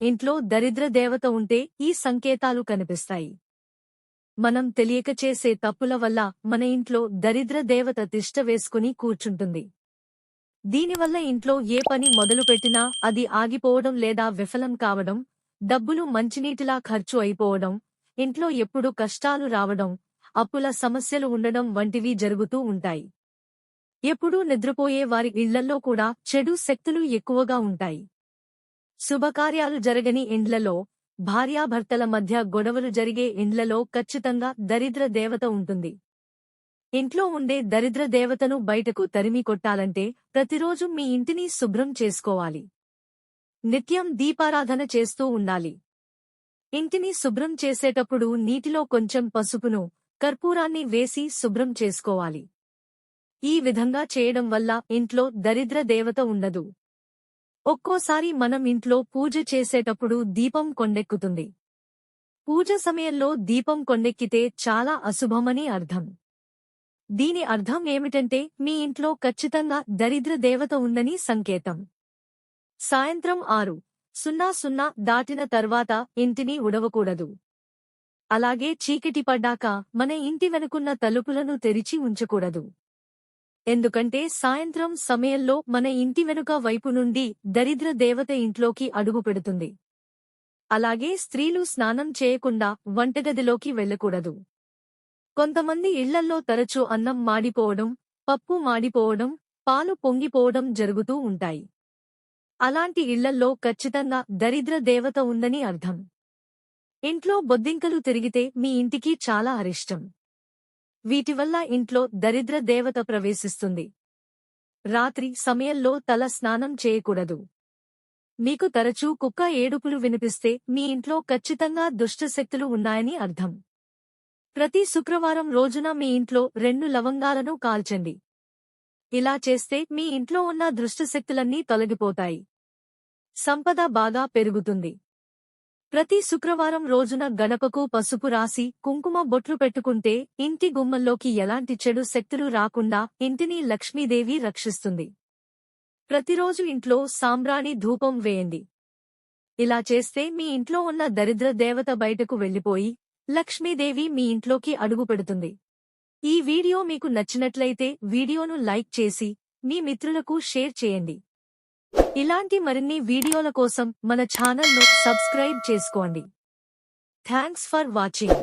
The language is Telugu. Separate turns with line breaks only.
ఇంట్లో దరిద్ర దేవత ఉంటే ఈ సంకేతాలు కనిపిస్తాయి. మనం తెలియక చేసే తప్పుల వల్ల మన ఇంట్లో దరిద్ర దేవత తిష్ట వేసుకుని కూర్చుంటుంది. దీనివల్ల ఇంట్లో ఏ పని మొదలుపెట్టినా అది ఆగిపోవడం లేదా విఫలం కావడం డబ్బులు మంచినీటిలా ఖర్చు అయిపోవడం ఇంట్లో ఎప్పుడు కష్టాలు రావడం అప్పుల సమస్యలు ఉండడం వంటివి జరుగుతూ ఉంటాయి. ఎప్పుడూ నిద్రపోయే వారి ఇళ్ళల్లో కూడా చెడు శక్తులు ఎక్కువగా ఉంటాయి. శుభకార్యాలు జరగని ఇండ్లలో భార్యాభర్తల మధ్య గొడవలు జరిగే ఇండ్లలో ఖచ్చితంగా దరిద్ర దేవత ఉంటుంది. ఇంట్లో ఉండే దరిద్ర దేవతను బయటకు తరిమి కొట్టాలంటే ప్రతిరోజు మీ ఇంటిని శుభ్రం చేసుకోవాలి. నిత్యం దీపారాధన చేస్తూ ఉండాలి. ఇంటిని శుభ్రం చేసేటప్పుడు నీటిలో కొంచెం పసుపును కర్పూరాన్ని వేసి శుభ్రం చేసుకోవాలి. ఈ విధంగా చేయడం వల్ల ఇంట్లో దరిద్ర దేవత ఉండదు. ఒక్కోసారి మనం ఇంట్లో పూజ చేసేటప్పుడు దీపం కొండెక్కుతుంది. పూజ సమయంలో దీపం కొండెక్కితే చాలా అశుభమని అర్థం. దీని అర్థం ఏమిటంటే మీ ఇంట్లో ఖచ్చితంగా దరిద్ర దేవత ఉందని సంకేతం. సాయంత్రం ఆరు సున్నా సున్నా దాటిన తర్వాత ఇంటిని ఉడవకూడదు అలాగే చీకటి పడ్డాక మన ఇంటి వెనుకున్న తలుపులను తెరిచి ఉంచకూడదు. ఎందుకంటే సాయంత్రం సమయంలో మన ఇంటి వెనుక వైపు నుండి దరిద్ర దేవత ఇంట్లోకి అడుగు పెడుతుంది. అలాగే స్త్రీలు స్నానం చేయకుండా వంటగదిలోకి వెళ్ళకూడదు. కొంతమంది ఇళ్ళల్లో తరచూ అన్నం మాడిపోవడం పప్పు మాడిపోవడం పాలు పొంగిపోవడం జరుగుతూ ఉంటాయి. అలాంటి ఇళ్ళల్లో ఖచ్చితంగా దరిద్ర దేవత ఉందని అర్థం. ఇంట్లో బొద్దింకలు తిరిగితే మీ ఇంటికి చాలా అరిష్టం. వీటివల్ల ఇంట్లో దరిద్ర దేవత ప్రవేశిస్తుంది. రాత్రి సమయంలో తల స్నానం చేయకూడదు. మీకు తరచూ కుక్క ఏడుపులు వినిపిస్తే మీ ఇంట్లో ఖచ్చితంగా దుష్టశక్తులు ఉన్నాయని అర్థం. ప్రతి శుక్రవారం రోజున మీ ఇంట్లో రెండు లవంగాలను కాల్చండి. ఇలా చేస్తే మీ ఇంట్లో ఉన్న దృష్టశక్తులన్నీ తొలగిపోతాయి. సంపద బాగా పెరుగుతుంది. ప్రతి శుక్రవారం రోజున గణపకు పసుపు రాసి కుంకుమ బొట్లు పెట్టుకుంటే ఇంటి గుమ్మంలోకి ఎలాంటి చెడు శక్తులు రాకుండా ఇంటిని లక్ష్మీదేవి రక్షిస్తుంది. ప్రతిరోజు ఇంట్లో సాంబ్రాణి ధూపం వేయండి. ఇలా చేస్తే మీ ఇంట్లో ఉన్న దరిద్ర దేవత బయటకు వెళ్ళిపోయి లక్ష్మీదేవి మీ ఇంట్లోకి అడుగుపెడుతుంది ఈ వీడియో మీకు నచ్చినట్లయితే వీడియోను లైక్ చేసి మీ మిత్రులకు షేర్ చేయండి. ఇలాంటి మరిన్ని వీడియోల కోసం మన ఛానల్ను సబ్స్క్రైబ్ చేసుకోండి. Thanks for watching.